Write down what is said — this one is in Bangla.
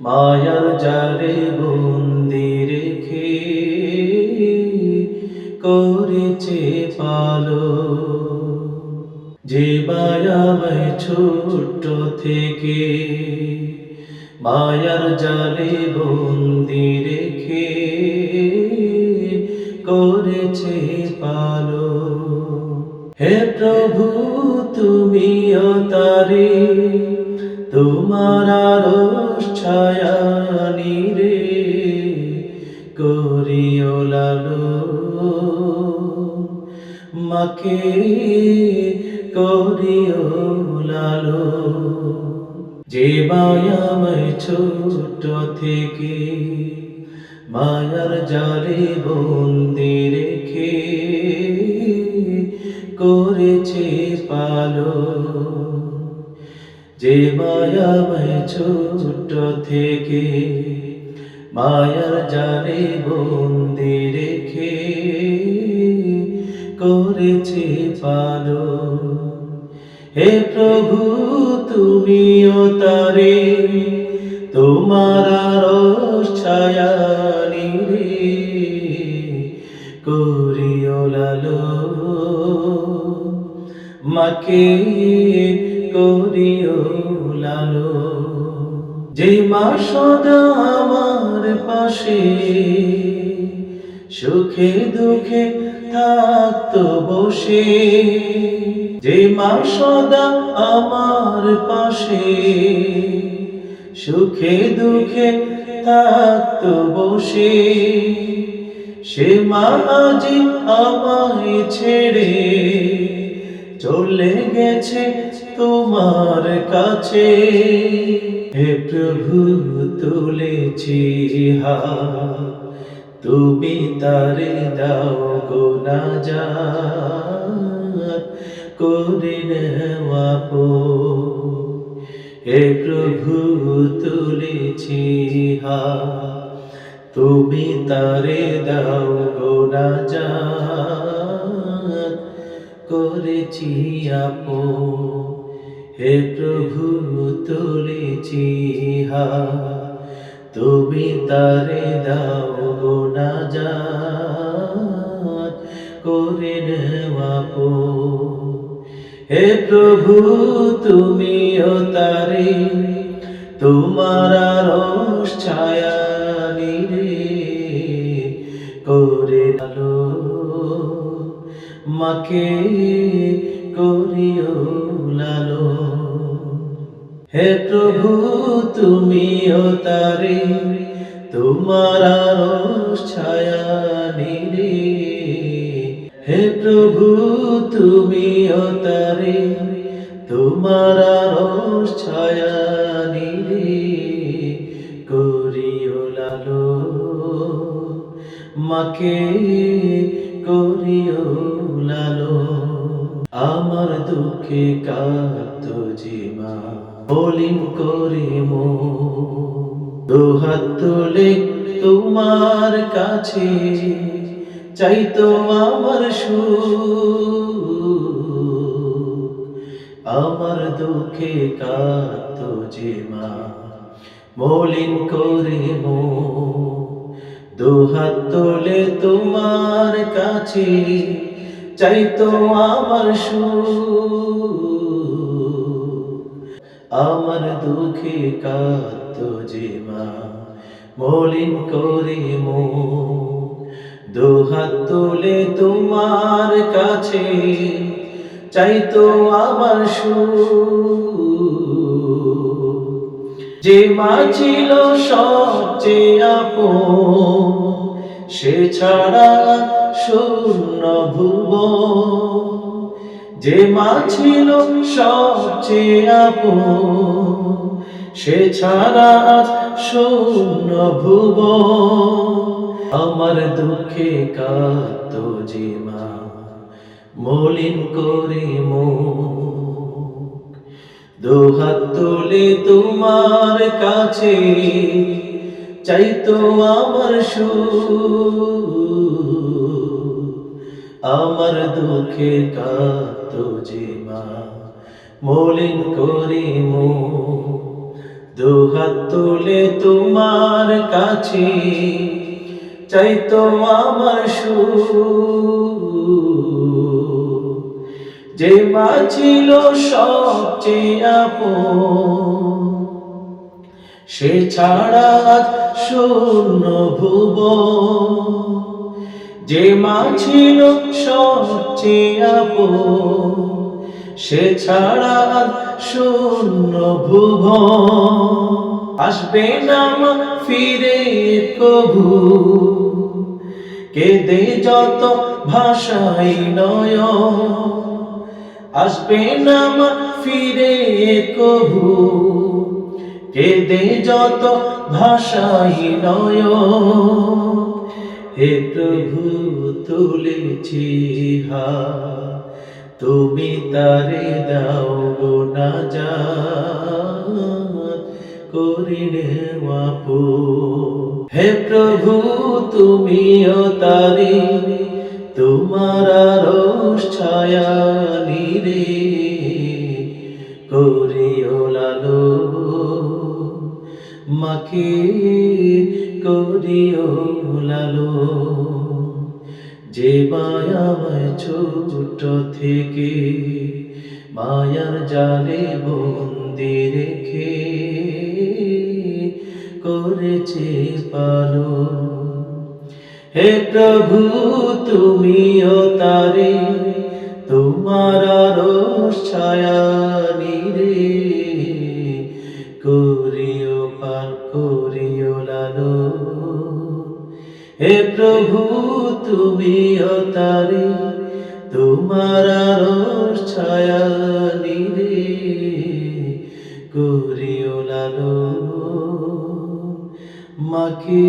মায়ার জালে বন্দি রেখে করেছে পালো যে মায়াময় ছোট থেকে মায়ার জালে বন্দি রেখে করেছে পালো হে প্রভু তুমিও তারে তোমার আরশ ছায়া নিরে করিও লালো। মাকে করিও লালো। যে মায়াময় ছোট থেকে মায়ার জালে বন্দি রেখে করেছে পালো। যে মায়াময় ছোট থেকে মায়ার জালে বন্দি রেখে করেছে পালো হে প্রভু, তুমিও তারে তোমার আরশ ছায়া নিরে করিও লালো মাকে করিও লালো। যে মা সদা আমার পাশে, সুখে দুঃখে থাকতো বসে। যে মা সদা আমার পাশে, সুখে দুঃখে থাকতো বসে। সে মা আজি আমায় ছেড়ে চলে গেছে তোমার কাছে। হে প্রভু তুলেছি হা তুমি তারে দাও গো না যা করে নেওয়া পো হে প্রভু তুলেছি হা তুমি তারে দাও গো না যা করেছি আপো হে প্রভু তুলেছি হা তুমি তারে দাও না যা করে নেওয়াপো হে প্রভু তুমি ও তারে, তোমার আরশ ছায়া নিরে করে আলো মাকে করিও লালো। হে প্রভু তুমি ও তারে। তোমার ছায়া নিরে। হে প্রভু তুমি ও তারে। তোমার ছায়া নিরে। করিও লালো। মাকে করিও লালো। আমার দুঃখে কাত জিমা বলিন করে মো দুহাত তুলে তোমার কাছে চাইতো আমার সু আমার দুঃখে কাত জিমা মলিন করে মো দুহাত তোলে তোমার কাছে চাইতো আমার আমার দুঃখে কাত যে মা, মলিন করে মো দুহাত তোলে তোমার কাছে চাইতো আমার যে মা ছিল সবচেয়ে আপন সে ছাড়া শূন্য ভুব যে মা ছিল সবচেয়ে আপন, সে ছাড়া শূন্য ভুব আমার দুঃখে কাত যে মা, মলিন করে মো দুহাত তুলে তোমার কাছে চাইতো আমার আমার দুঃখে কাত যে মা, মলিন করি মো। দুহাত তুলে তোমার কাছে চাইতো আমার যে মা ছিল সবচেয়ে আপন সে ছাড়া শূন্য ভুব যে মা ছিল সবচেয়ে সে ছাড়া শূন্য ভুব আসবে না মা ফিরে কভু কেঁদে যত ভাষাই নয় আসবে না ফিরে কভু কেঁদে যত ভাষাই নয় হে প্রভু, তুলেছি হা তুমি তারে দাও গো না যা করিলে আপু হে প্রভু, তুমিও তারে। তোমার রোষ ছায়া নিরে। করিও মাকে করিও লালো। যে মায়াময় ছোট থেকে মায়ার জালে বন্দি রেখে করেছে পালো। হে প্রভু, তুমিও তারে, তোমার ছায়া হে প্রভু তুমি অতারি তোমার রোষ ছায়া নিরে করিও লালো মাকে